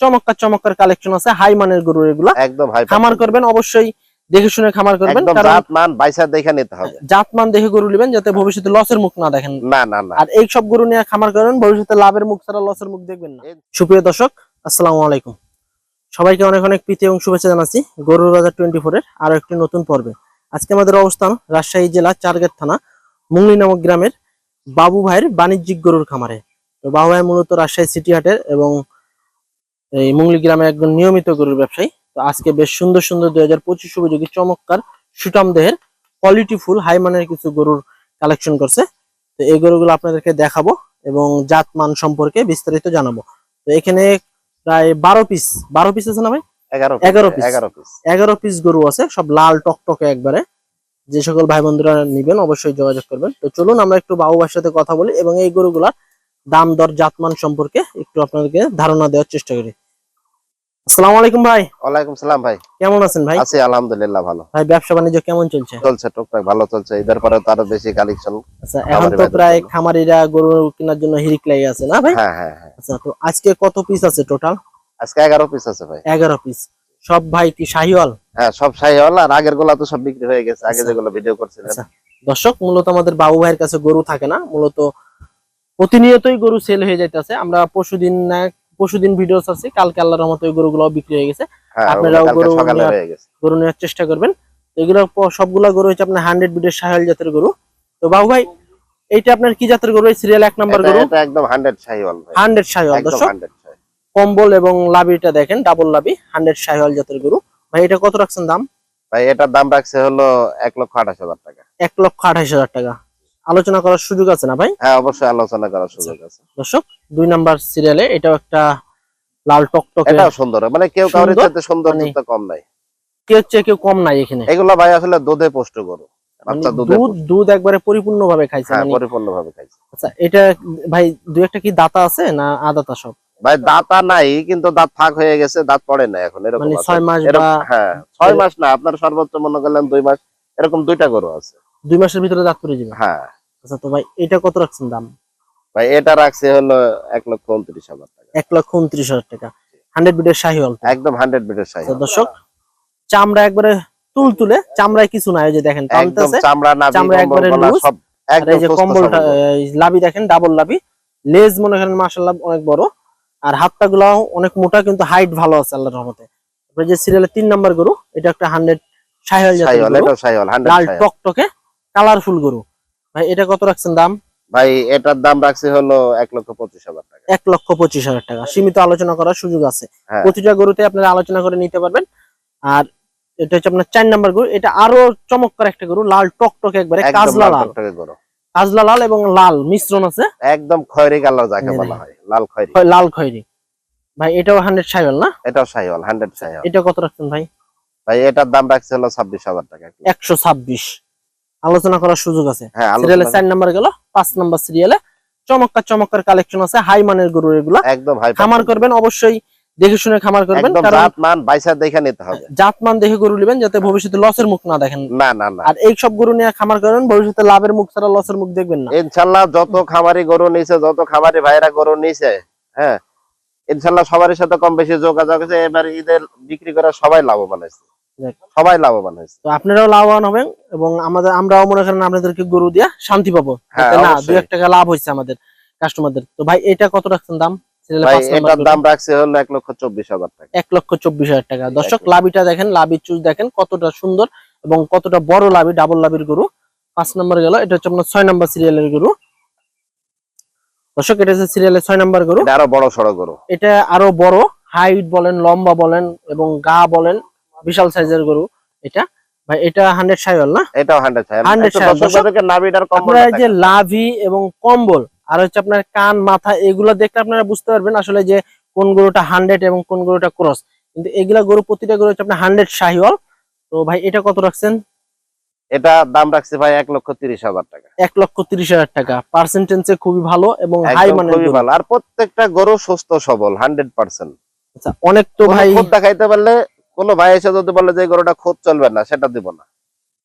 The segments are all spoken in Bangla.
চমৎকার চমৎকার কালেকশন আছে। হাই মানের গরু এগুলা। একদম হাই খামার করবেন অবশ্যই দেখে শুনে খামার করবেন কারণ বাইসা দেখে নিতে হবে। জাতমান দেখে গরু নেবেন যাতে ভবিষ্যতে লসের মুখ না দেখেন। না না না। আর এই সব গরু নিয়ে খামার করবেন ভবিষ্যতে লাভের মুখ ছাড়া লসের মুখ দেখবেন না। সুপ্রিয় দর্শক আসসালামু আলাইকুম। সবাইকে অনেক অনেক প্রীতি এবং শুভেচ্ছা জানাচ্ছি গরুর রাজা টোয়েন্টি ফোর এর আরও একটি নতুন পর্বে। আজকে আমাদের অবস্থান রাজশাহী জেলা চারগেট থানা মুংলি নামক গ্রামের বাবু ভাইয়ের বাণিজ্যিক গরুর খামারে। তো বাবু ভাই মূলত রাজশাহী সিটি হাটের এবং এই মুংলি গ্রামে একজন নিয়মিত গরুর ব্যবসায়ী। তো আজকে বেশ সুন্দর সুন্দর দুই হাজার পঁচিশ উপযোগী চমৎকার সুটাম দেহের কোয়ালিটি ফুল হাই মানের কিছু গরুর কালেকশন করছে। তো এই গরুগুলো আপনাদেরকে দেখাবো এবং জাত মান সম্পর্কে বিস্তারিত জানাব। তো এখানে প্রায় বারো পিস বারো পিস আছে না ভাই। এগারো পিস এগারো পিস গরু আছে সব লাল টকটকে একবারে। যে সকল ভাই বন্ধুরা নিবেন অবশ্যই যোগাযোগ করবেন। তো চলুন আমরা একটু বাবুবার সাথে কথা বলি এবং এই গরুগুলার দাম দর জাতমান সম্পর্কে একটু আপনাদেরকে ধারণা দেওয়ার চেষ্টা করি। আসসালামু আলাইকুম ভাই। ওয়ালাইকুম সালাম ভাই। কেমন আছেন ভাই? আছি আলহামদুলিল্লাহ ভালো। ভাই ব্যবসা বাণিজ্য কেমন চলছে? চলছে টুকটাক ভালো চলছে। ঈদের পরে তো আরও বেশি কালেকশন আচ্ছা এখন তো প্রায় খামারিরা গরু কেনার জন্য হিরিক লেগে আছে না ভাই? হ্যাঁ হ্যাঁ হ্যাঁ। আচ্ছা তো আজকে কত পিস আছে টোটাল আজকে এগারো পিস আছে ভাই। এগারো পিস সব ভাই কি শাহিওয়াল? হ্যাঁ সব আর আগেরগুলা তো সব বিক্রি হয়ে গেছে। আগে আচ্ছা। যেগুলো ভিডিও করছিলেন। দর্শক মূলত আমাদের বাবু ভাইয়ের কাছে গরু থাকে না। মূলত প্রতিনিয়তই গরু সেল হয়ে যাইতেছে। আমরা পরশুদিন না পরশুদিন ভিডিও ছাড়ছি কালকে আল্লাহর রহমতে ওই গরুগুলো বিক্রি হয়ে গেছে। হ্যাঁ আপনারাও গরু সকালে গেছে। গরু নেওয়ার চেষ্টা করবেন। এগুলো সবগুলা গরু হচ্ছে আপনার হান্ড্রেড বিডের সাহেল জাতের গরু। তো বাবু ভাই এইটা আপনার কি জাতের গরু? সিরিয়াল এক নাম্বার গরু। এটা একদম হান্ড্রেড সাইওয়াল ভাই। হান্ড্রেড সাহেল একদম দর্শক। কম্বল এবং লাবিটা দেখেন ডাবল লাবি হান্ড্রেড সাহেল জাতের গরু। ভাই এটা কত রাখছেন দাম? ভাই এটার দাম রাখছে হলো এক লক্ষ আঠাশ হাজার টাকা। এক লক্ষ আঠাশ হাজার টাকা। আলোচনা করার সুযোগ আছে না ভাই? হ্যাঁ অবশ্যই আলোচনা করার সুযোগ আছে। দর্শক দুই নাম্বার সিরিয়ালে এটাও একটা লাল টকটকে এটাও সুন্দর। মানে কেউ সুন্দর, সাথে সুন্দর মানে- কম নাই। কেউ চেয়ে কেউ কম নাই এখানে। এগুলো ভাই আসলে দুধে পুষ্ট গরু। মানে বাচ্চা দুধ একবারে খাইছে হ্যাঁ মানে খাইছে। আচ্ছা এটা ভাই দুই একটা কি দাতা আছে না আদাতা সব? ভাই দাঁতা নাই কিন্তু দাঁত ফাঁক হয়ে গেছে দাঁত পড়ে না এখন এরকম ছয় মাস হ্যাঁ ছয় মাস না আপনার সর্বোচ্চ মনে করলেন দুই মাস এরকম দুইটা গরু আছে। দুই মাসের ভিতরে দাঁত পড়ে যাবে। হ্যাঁ। আচ্ছা তো ভাই এটা কত রাখছেন দাম? ভাই এটা রাখছে হলো এক লক্ষ উনত্রিশ হাজার টাকা। এক লক্ষ উনত্রিশ হাজার টাকা। হান্ড্রেড বিডের শাহি অল্প। একদম হান্ড্রেড বিটের সাইজ আচ্ছা, দর্শক চামড়া একবারে তুল তুলে চামড়ায় কিছু নাই যে দেখেন চামড়া চামড়া একবারে সব এই যে কম্বলটা লাভি দেখেন ডাবল লাভি। লেজ মনে করেন মাসাল্লাহ অনেক বড়। আর হাতটা গুলাও অনেক মোটা কিন্তু হাইট ভালো আছে আল্লাহর রহমতে। যে সিরিয়ালের তিন নাম্বার গরু এটা একটা হান্ড্রেড সাইওয়াল হান্ড্রেড লাল টকটকে কালারফুল গরু। ভাই এটা কত রাখছেন দাম? ভাই এটার দাম রাখছে হলো এক লক্ষ পঁচিশ হাজার টাকা। এক লক্ষ পঁচিশ হাজার টাকা। সীমিত আলোচনা করার সুযোগ আছে। হ্যাঁ। প্রতিটা গরুতে আপনারা আলোচনা করে নিতে পারবেন। আর এটা হচ্ছে আপনার চার নাম্বার গরু। এটা আরও চমৎকার একটা গরু লাল টকটকে একবারে কাজলা লাল কাজলা লাল এবং লাল মিশ্রণ আছে। একদম খয়েরি কালার যাকে বলা হয়। লাল খয়েরি। লাল খয়েরি। ভাই এটাও হান্ড্রেড সাইকেল না? এটাও সাইওয়াল হান্ড্রেড সাইওয়াল। এটা কত রাখছেন ভাই? ভাই এটার দাম রাখছে হলো ছাব্বিশ হাজার টাকা। একশো ছাব্বিশ। আলোচনা করার সুযোগ আছে। হ্যাঁ সিরিয়ালে আলোচনা চার নাম্বার গেল পাঁচ নাম্বার সিরিয়ালে চমৎকার চমৎকার কালেকশন আছে হাই মানের গরু এগুলা। একদম হাই খামার করবেন অবশ্যই দেখে শুনে খামার করবেন কারণ জাত মান বাইসা দেখে নিতে হবে। জাতমান দেখে গরু নেবেন যাতে ভবিষ্যতে লসের মুখ না দেখেন। না না না। আর এই সব গরু নিয়ে খামার করবেন ভবিষ্যতে লাভের মুখ ছাড়া লসের মুখ দেখবেন না। ইনশাল্লাহ যত খামারি গরু নিছে যত খামারি ভাইরা গরু নিছে হ্যাঁ ইনশাল্লাহ সবার সাথে কম বেশি যোগাযোগ আছে। এবার ঈদের বিক্রি করা সবাই লাভবান হয়েছে। যাক। সবাই লাভবান হয়েছে। তো আপনারাও লাভবান হবেন এবং আমাদের আমরাও মনে করেন আপনাদেরকে গরু দিয়ে শান্তি পাবো। হ্যাঁ, না দু এক টাকা লাভ হয়েছে আমাদের কাস্টমারদের তো ভাই এটা কত রাখছেন দাম। দাম রাখছে হলো এক লক্ষ চব্বিশ হাজার টাকা। এক লক্ষ চব্বিশ হাজার টাকা। দর্শক লাভিটা দেখেন লাভি চুজ দেখেন কতটা সুন্দর এবং কতটা বড় লাভি ডাবল লাভির গরু। পাঁচ নম্বর গেল এটা হচ্ছে আপনার ছয় নম্বর সিরিয়ালের গরু। দর্শক এটা হচ্ছে সিরিয়ালের ছয় নম্বর গরু। আরও বড় সড়ো গরু। এটা আরও বড় হাইট বলেন লম্বা বলেন এবং গা বলেন বিশাল সাইজের গরু এটা। ভাই এটা হান্ড্রেড সাইওয়াল না? এটাও হান্ড্রেড 100 সাইজ। দর্শকদেরকে নাভিটার কম আপনারা এই যে লাভি এবং কম্বল আর হচ্ছে আপনার কান মাথা এগুলো দেখলে আপনারা বুঝতে পারবেন আসলে যে কোন গরুটা হান্ড্রেড এবং কোন গরুটা ক্রস কিন্তু এগুলা গরু প্রতিটা গরু হচ্ছে আপনার হান্ড্রেড শাহিওয়াল তো ভাই এটা কত রাখছেন? এটা দাম রাখছে ভাই এক লক্ষ তিরিশ হাজার টাকা। এক লক্ষ তিরিশ হাজার টাকা। পার্সেন্টেজে খুবই ভালো এবং হাই মানের খুবই ভালো। আর প্রত্যেকটা গরু সুস্থ সবল হান্ড্রেড পার্সেন্ট আচ্ছা, অনেক তো ভাই দেখাইতে পারলে কোনো ভাই এসে যদি বলে যে গরুটা খোদ চলবে না সেটা দিব না।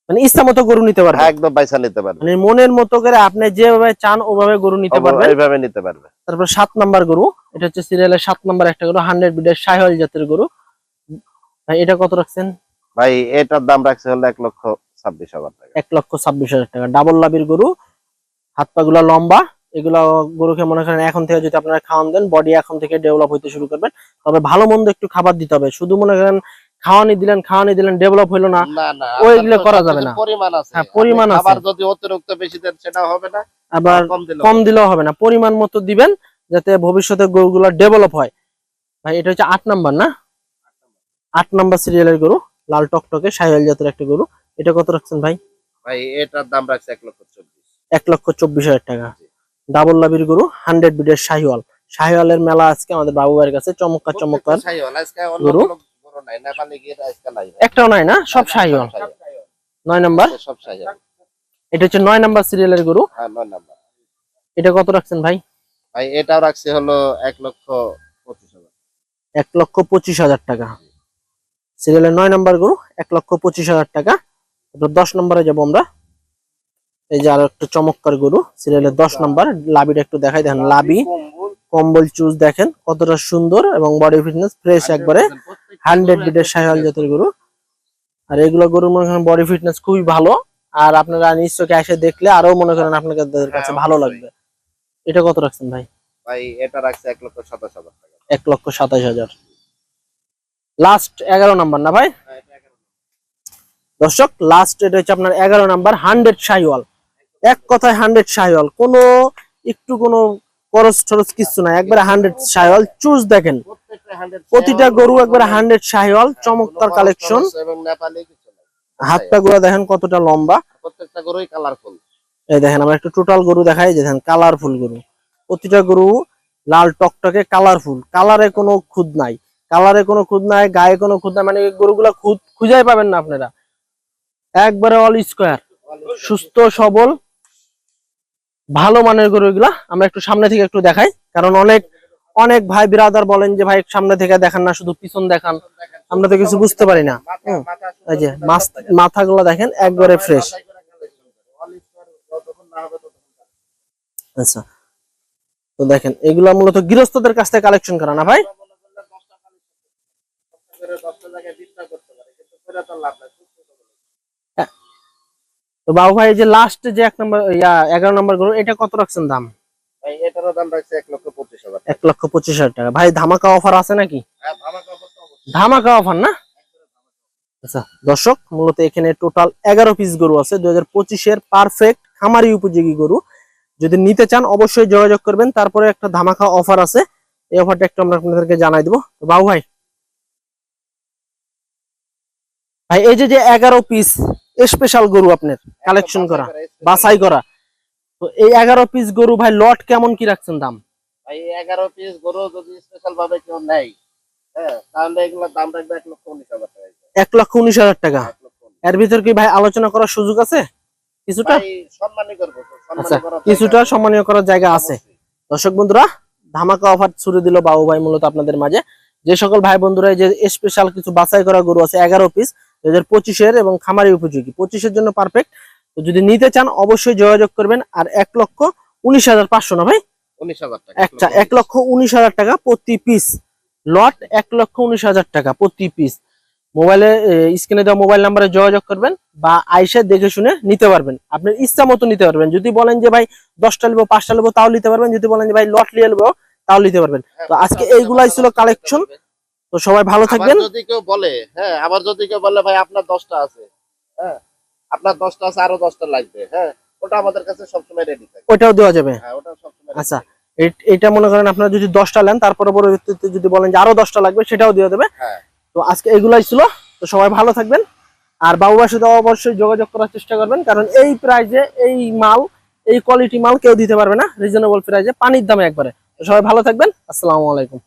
মানে ইচ্ছা মতো গরু নিতে পারবেন একদম পয়সা নিতে পারবে। মানে মনের মতো করে আপনি যেভাবে চান ওভাবে গরু নিতে পারবেন। এইভাবে নিতে পারবে। তারপর সাত নাম্বার গরু এটা হচ্ছে সিরিয়ালের সাত নম্বর একটা গরু হান্ড্রেড বিডের জাতের গরু। ভাই এটা কত রাখছেন? ভাই এটার দাম রাখছে হলো এক লক্ষ ছাব্বিশ হাজার টাকা। এক লক্ষ ছাব্বিশ হাজার টাকা। ডাবল লাভির গরু হাত পা গুলা লম্বা এগুলা গরুকে মনে করেন এখন থেকে যদি আপনারা খাওয়ান দেন বডি এখন থেকে ডেভেলপ হইতে শুরু করবেন তবে ভালো মন্দ একটু খাবার দিতে হবে। শুধু মনে করেন খাওয়ানি দিলেন খাওয়ানি দিলেন ডেভেলপ হইল না ওইগুলো করা যাবে না। পরিমাণ আছে। হ্যাঁ, পরিমাণ আছে। খাবার যদি অতিরিক্ত বেশি দেন সেটা হবে না আবার কম দিলেও হবে। না। পরিমাণ মতো দিবেন যাতে ভবিষ্যতে গরুগুলো ডেভেলপ হয়। ভাই এটা হচ্ছে আট নাম্বার না? আট নাম্বার সিরিয়ালের গরু লাল টকটকে সাহিওয়াল জাতের একটা গরু। এটা কত রাখছেন ভাই? ভাই এটার দাম রাখছে এক লক্ষ চব্বিশ। এক লক্ষ চব্বিশ হাজার টাকা। ডাবল লাভির গরু হান্ড্রেড বিডের শাহিওয়াল। শাহিওয়ালের মেলা আজকে আমাদের বাবু ভাইয়ের কাছে চমৎকার চমৎকার গরু? একটাও নাই না? সব শাহিওয়াল। নয় নাম্বার? সব শাহিওয়াল। এটা হচ্ছে নয় নাম্বার সিরিয়ালের গরু। হ্যাঁ। এটা কত রাখছেন ভাই? ভাই এটাও রাখছে হলো এক লক্ষ পঁচিশ হাজার। এক লক্ষ পঁচিশ হাজার টাকা। সিরিয়ালের নয় নাম্বার গরু এক লক্ষ পঁচিশ হাজার টাকা। দশ নম্বরে যাব আমরা। এই যে আরও একটা চমৎকার গরু সিরিয়ালের দশ নাম্বার লাবিটা একটু দেখাই দেখেন লাবি কম্বল চুজ দেখেন কতটা সুন্দর এবং বডি ফিটনেস ফ্রেশ একবারে হান্ড্রেড বিটের সাইহাল জাতের গরু। আর এগুলো গরুর মনে করেন বডি ফিটনেস খুবই ভালো আর আপনারা নিশ্চয়ই এসে দেখলে আরও মনে করেন আপনাদের কাছে হ্যাঁ, ভালো লাগবে। এটা কত রাখছেন ভাই? ভাই এটা রাখছে এক লক্ষ সাতাশ হাজার টাকা। এক লক্ষ সাতাশ হাজার। লাস্ট এগারো নাম্বার না ভাই? দর্শক লাস্ট এটা হচ্ছে আপনার এগারো নাম্বার হান্ড্রেড শাহিওয়াল। এক কথায় হান্ড্রেড শাহিওয়াল। কোনো একটু কোনো খরচ টরচ কিছু নাই। একবারে হান্ড্রেড শাহিওয়াল। চুজ দেখেন প্রতিটা গরু একবারে হান্ড্রেড শাহিওয়াল। চমৎকার কালেকশন এবং নেপালি হাত পা গুলা দেখেন কতটা লম্বা। প্রত্যেকটা গরুই কালারফুল এই দেখেন আমরা একটু টোটাল গরু দেখাই। যে দেখেন কালারফুল গরু। প্রতিটা গরু লাল টকটকে কালারফুল কালারে কোনো খুদ নাই। কালারে কোনো খুদ নাই গায়ে কোনো খুদ নাই। মানে গরুগুলা খুদ খুঁজাই পাবেন না আপনারা। একবারে অল স্কোয়ার সুস্থ সবল। ভালো মানের গরু এগুলা। আমরা একটু সামনে থেকে একটু দেখাই। কারণ অনেক অনেক ভাই বিরাদার বলেন যে, ভাই সামনে থেকে দেখান না, শুধু পিছন দেখান। আমরা তো কিছু বুঝতে পারি না। এই যে মাথাগুলো দেখেন, একবারে ফ্রেশ আচ্ছা। তো দেখেন, এগুলা মূলত গৃহস্থদের কাছ থেকে কালেকশন করা না, ভাই? তো বাবু ভাই যে লাস্ট যে এক নম্বর ইয়া এগারো নম্বর গরু এটা কত রাখছেন দাম? ভাই এটারও দাম রাখছে এক লক্ষ পঁচিশ হাজার এক লক্ষ পঁচিশ হাজার টাকা। ভাই ধামাকা অফার আছে নাকি? হ্যাঁ, ধামাকা অফার না? আচ্ছা দর্শক মূলত এখানে টোটাল এগারো পিস গরু আছে। দুই হাজার পঁচিশের পারফেক্ট খামারি উপযোগী গরু। যদি নিতে চান অবশ্যই যোগাযোগ করবেন। তারপরে একটা ধামাকা অফার আছে। এই অফারটা একটু আমরা আপনাদেরকে জানাই দেবো। বাবু ভাই ভাই এই যে যে এগারো পিস স্পেশাল গরু আপনার কালেকশন করা বাছাই করা। তো এই এগারো পিস গরু ভাই লট কেমন কি রাখছেন দাম? ভাই এগারো পিস গরু যদি স্পেশাল ভাবে কেউ নেয় হ্যাঁ তাহলে এগুলোর দাম রাখবে এক লক্ষ উনিশ হাজার টাকা। এক লক্ষ উনিশ হাজার টাকা। এক লক্ষ উনিশ। এর ভিতর কি ভাই আলোচনা করার সুযোগ আছে? কিছুটা? আচ্ছা কিছুটা সম্মানীয় করার জায়গা আছে। দর্শক বন্ধুরা ধামাকা অফার ছুড়ে দিল বাবু ভাই মূলত আপনাদের মাঝে। যে সকল ভাই বন্ধুরা যে স্পেশাল কিছু বাছাই করা গরু আছে এগারো পিস হাজার পঁচিশের এবং খামারি উপযোগী। পঁচিশের জন্য পারফেক্ট তো যদি নিতে চান অবশ্যই যোগাযোগ করবেন। আর এক লক্ষ উনিশ হাজার পাঁচশো না ভাই? উনিশ হাজার টাকা। একটা এক লক্ষ উনিশ হাজার টাকা প্রতি পিস লট এক লক্ষ উনিশ হাজার টাকা প্রতি পিস মোবাইলে স্ক্রিনে দেওয়া মোবাইল নাম্বারে যোগাযোগ করবেন বা আইসে দেখে শুনে নিতে পারবেন। আপনার ইচ্ছা মতো নিতে পারবেন। যদি বলেন যে ভাই দশটা নেব পাঁচটা নেব তাও নিতে পারবেন। যদি বলেন যে ভাই লট নিয়ে নেব তাও নিতে পারবেন। হ্যাঁ, তো আজকে এইগুলাই ছিল কালেকশন তো সবাই ভালো থাকবেন। যদি কেউ বলে হ্যাঁ আবার যদি কেউ বলে ভাই আপনার দশটা আছে। হ্যাঁ আপনার দশটা আছে আরও দশটা লাগবে। হ্যাঁ ওটা আমাদের কাছে সবসময় রেডি থাকে। ওইটাও দেওয়া যাবে। হ্যাঁ ওটা সবসময় আচ্ছা এটা মনে করেন আপনারা যদি দশটা নেন তারপরে পরবর্তীতে যদি বলেন যে আরও দশটা লাগবে সেটাও দিয়ে দেবে হ্যাঁ। তো আজকে এগুলাই ছিল। তো সবাই ভালো থাকবেন। আর বাবুবার সাথে অবশ্যই যোগাযোগ করার চেষ্টা করবেন কারণ এই প্রাইজে এই মাল এই কোয়ালিটি মাল কেউ দিতে পারবে না। রিজনেবল প্রাইজে পানির দামে একবারে। তো সবাই ভালো থাকবেন। আসসালামু আলাইকুম।